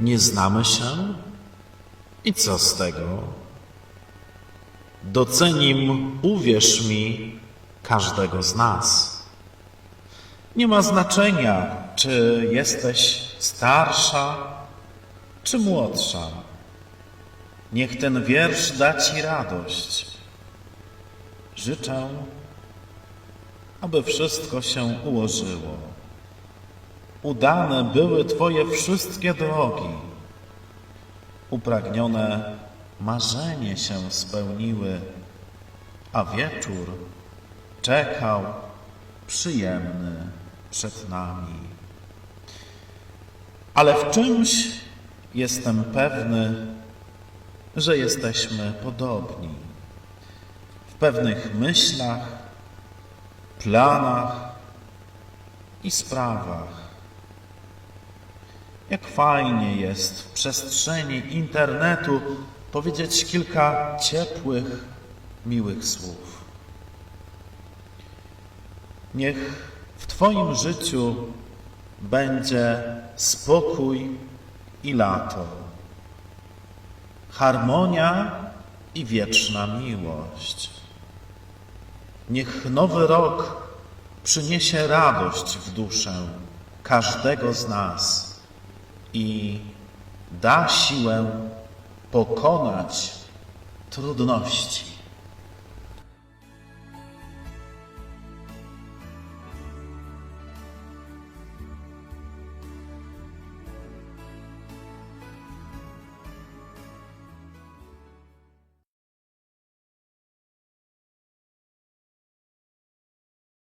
nie znamy się? I co z tego? Docenim, uwierz mi, każdego z nas. Nie ma znaczenia, czy jesteś starsza, czy młodsza. Niech ten wiersz da ci radość. Życzę, aby wszystko się ułożyło. Udane były Twoje wszystkie drogi. Upragnione marzenie się spełniły, a wieczór czekał przyjemny przed nami. Ale w czymś jestem pewny, że jesteśmy podobni. W pewnych myślach, planach i sprawach. Jak fajnie jest w przestrzeni internetu powiedzieć kilka ciepłych, miłych słów. Niech w Twoim życiu będzie spokój i lato, harmonia i wieczna miłość. Niech nowy rok przyniesie radość w duszę każdego z nas i da siłę pokonać trudności.